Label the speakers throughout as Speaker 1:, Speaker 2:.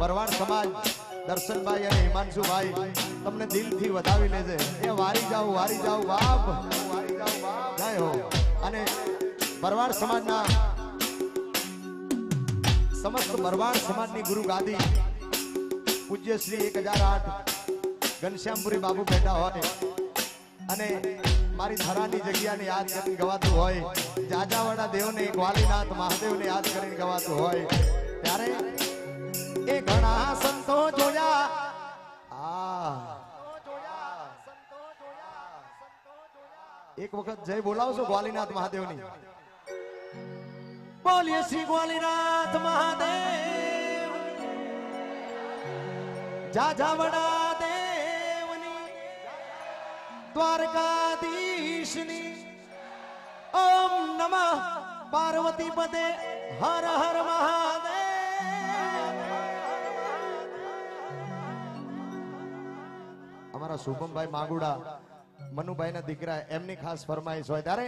Speaker 1: ભરવાડ સમાજ, દર્શનભાઈ અને હિમાંશુભાઈ, તમને દિલથી વધાવી લેજે. એ વારી જાઓ વારી જાઓ, બાપ. જય હો. અને ભરવાડ સમાજના સમસ્ત ભરવાડ સમાજની ગુરુ ગાદી, પૂજ્ય શ્રી એક હજાર આઠ ઘનશ્યામપુરી બાબુ બેઠા હોય. અને મારી ધરાની જગ્યાને યાદ કરીને ગવાતું હોય. જાજાવાડા દેવને ગ્વાલીનાથ મહાદેવને યાદ કરીને ગવાતું હોય. ત્યારે એ ઘણા સંતો જોયા. એક વખત જય બોલાવશો ગ્વાલીનાથ મહાદેવની. બોલીએ શ્રી ગ્વાલીનાથ મહાદેવ. જાજાવડા દેવની દ્વારકાધીશની. ઓમ નમઃ. પાર્વતી પદે હર હર મહાદેવ. શુભમભાઈ માગુડા મનુભાઈ ના દીકરા, એમની ખાસ ફરમાઈશ હોય ત્યારે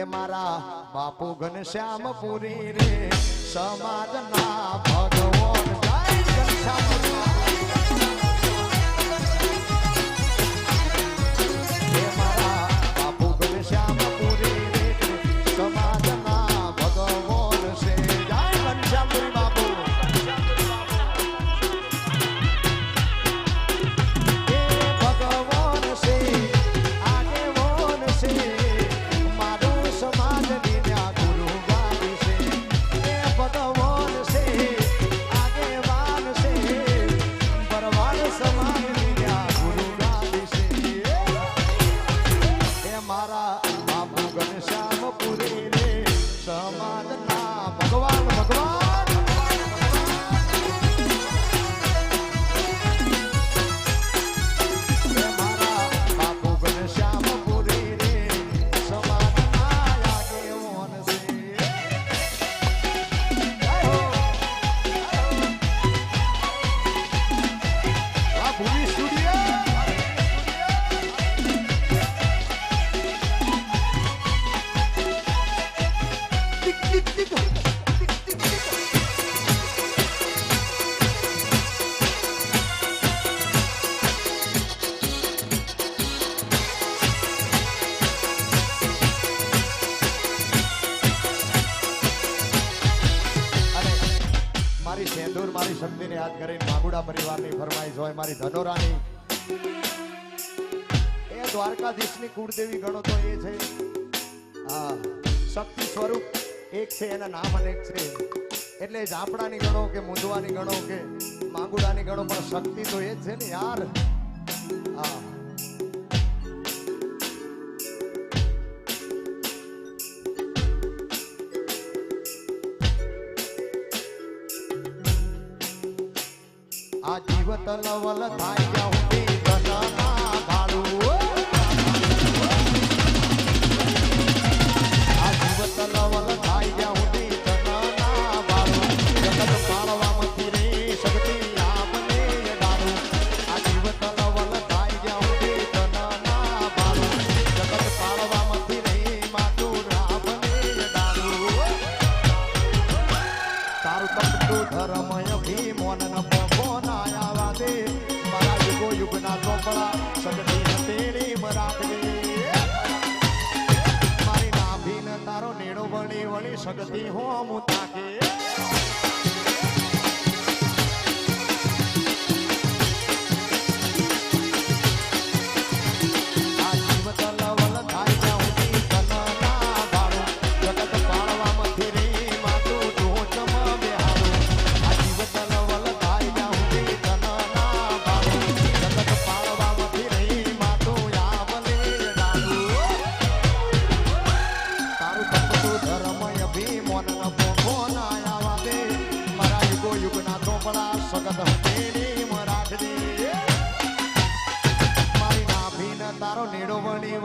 Speaker 1: એ મારા બાપુ ઘનશ્યામ પુરી રે, સમાજના ભગવાન, જય ઘનશ્યામપુરી. એ દ્વારકાધીશની કુળદેવી ગણો તો એ છે. શક્તિ સ્વરૂપ એક છે, એના નામ અનેક છે. એટલે ઝાપડાની ગણો કે મૂંઝવાની ગણો કે માંગુડાની ગણો, પણ શક્તિ તો એ જ છે ને યાર. હા આ જીવત લવલ થાય.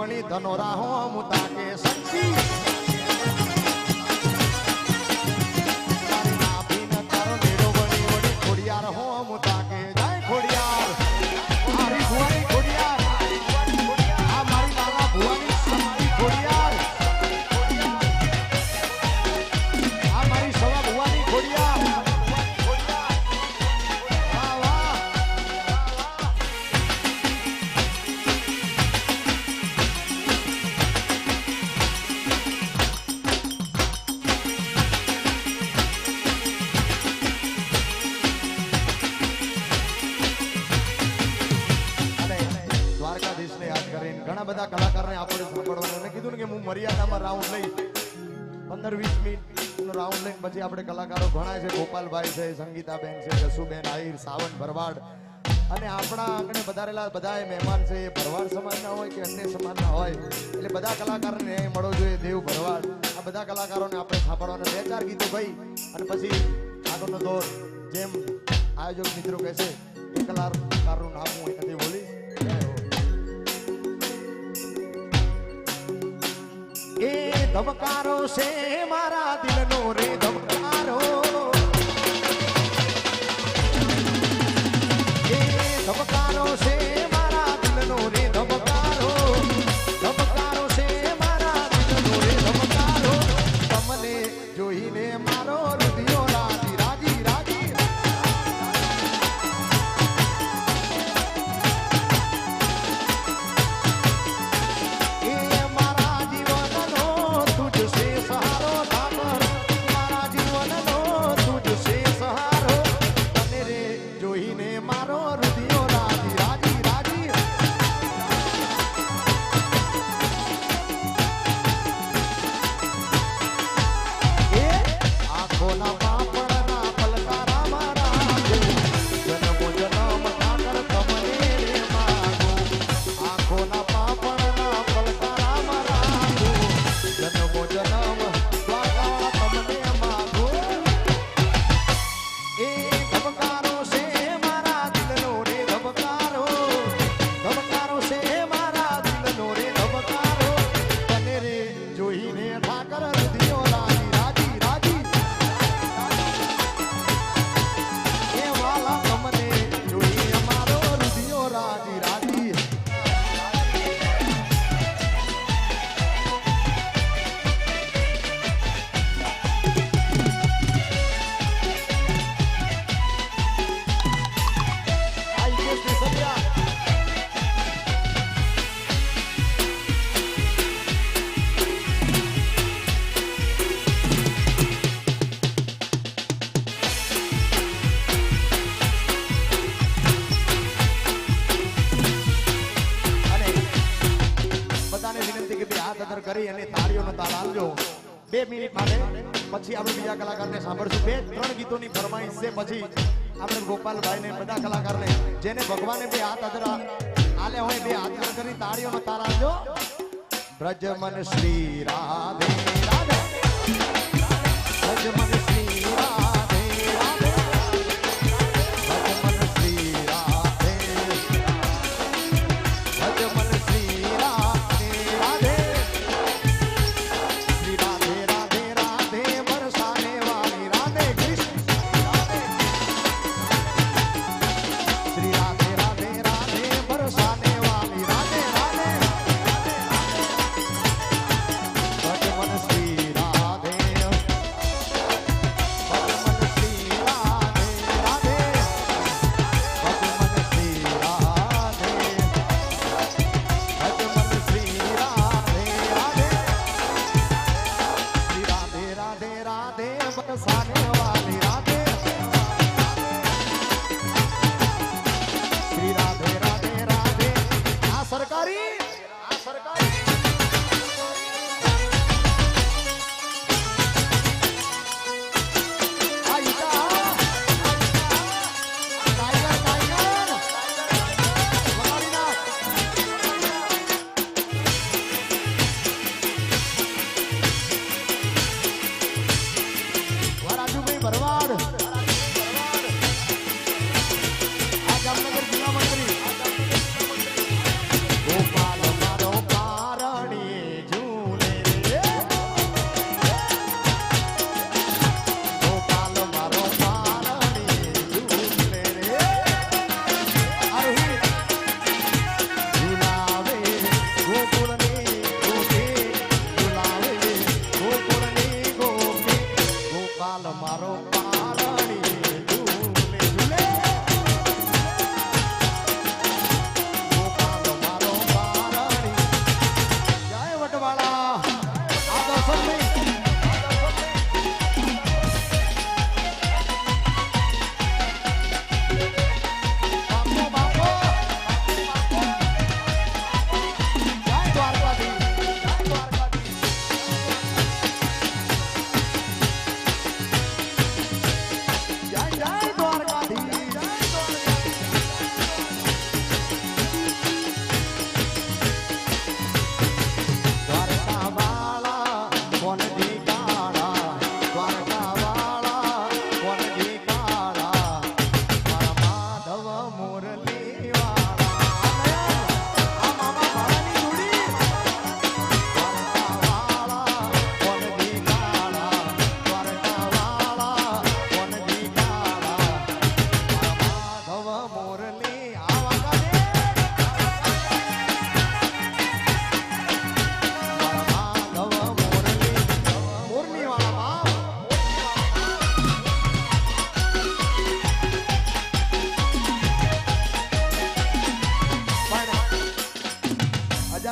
Speaker 1: વળી ધનો રાહો મુતાકે શક્તિ. રાઉન્ડ લઈ. પંદર વીસ મિનિટનો રાઉન્ડ લઈને પછી આપણે કલાકારો ઘણા છે. ગોપાલભાઈ છે, સંગીતાબેન છે, જસુબેન, આહિર, સાવન, ભરવાડ. અને આપણા આંગણે વધારેલા બધા મહેમાન છે. એ ભરવાડ સમાજના હોય કે અન્ય સમાજના હોય. એટલે બધા કલાકારોને ન્યાય મળવો જોઈએ. દેવ ભરવાડ. આ બધા કલાકારોને આપણે સાંભળવાના બે, ચાર ગીતો ભાઈ અને પછી આગળનો દોર. જેમ આયોજક મિત્રો કહેશે એ કલાકારનું નામ હું બોલીશ. ધબકારો છે મારા દિલનો રે ધબકારો. પછી આપણે બીજા કલાકારને સાંભળશું. બે, ત્રણ ગીતોની ફરમાઈશ છે. પછી આપણે ગોપાલભાઈને બધા કલાકારને, જેને ભગવાને બે હાથ અધરા આલે હોય બે હાથ કરી તાળીઓનો તારા જો બ્રજમન શ્રી રાધે રાધે. બ્રજમન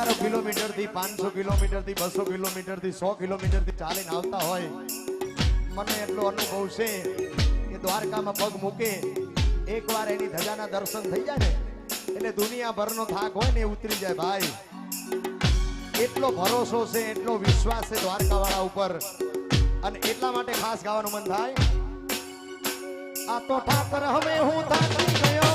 Speaker 1: હજારો કિલોમીટરથી પાંચસો કિલોમીટરથી બસો કિલોમીટરથી સો કિલોમીટરથી ચાલીને આવતા હોય. મને એટલો અનુભવ છે કે દ્વારકામાં પગ મૂકે, એકવાર એની ધજાના દર્શન થઈ જાય ને, એટલે દુનિયાભરનો થાક હોય ને ઉતરી જાય ભાઈ. એટલો ભરોસો છે, એટલો વિશ્વાસ છે દ્વારકાવાળા ઉપર. અને એટલા માટે ખાસ ગાવાનું મન થાય. આ તો ઠાકર, હવે હું થાકી ગયો.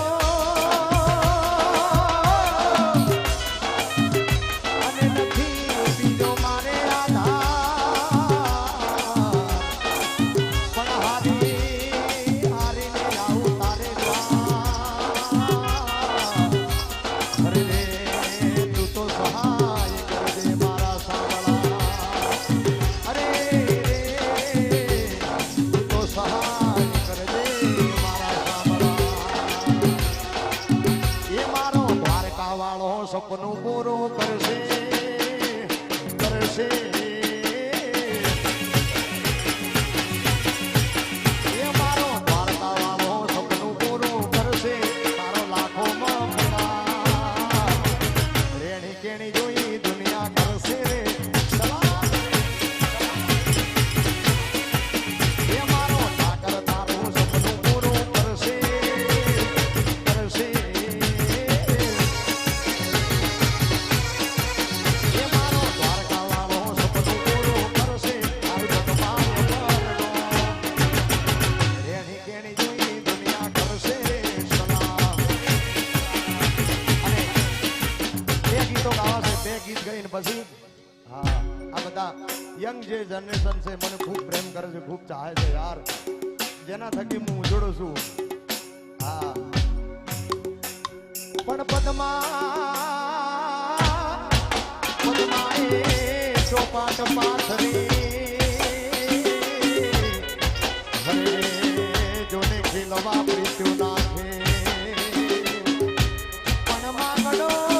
Speaker 1: ગીત ગાઈને પછી હા, આ બધા યંગ જે જનરેશન છે, મને ખૂબ પ્રેમ કરે છે, ખૂબ ચાહે છે યાર. જેના થકી હું ઉજળું છું. હા. પણ પદમા પણ માંગડો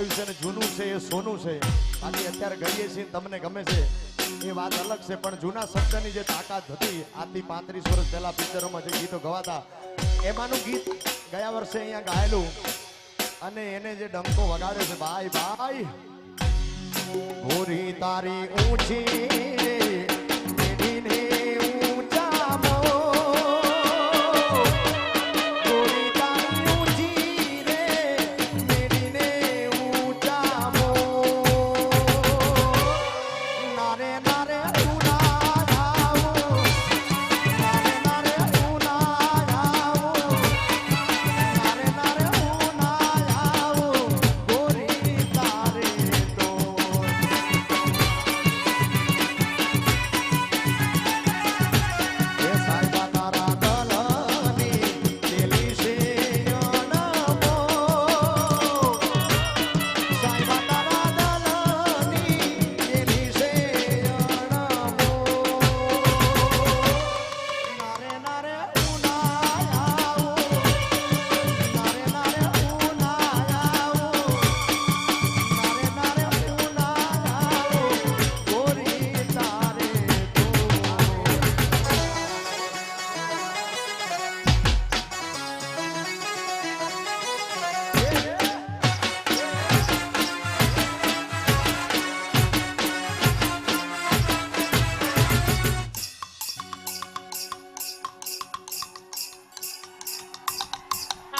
Speaker 1: ગાયું છે ને જૂનું છે, એ સોનું છે. બાકી અત્યારે ગઈએ છીએ તમને ગમે છે. એ વાત અલગ છે, પણ જૂના શબ્દની જે તાકાત હતી આજથી પાંત્રીસ વર્ષ પહેલા પિક્ચરોમાં જે ગીતો ગવાતા, એમાંનું ગીત ગયા વર્ષે અહીંયા ગાયેલું. અને એને જે ડંકો વગાડ્યો છે, ભાઈ ભાઈ, ભૂરી તારી ઊંચી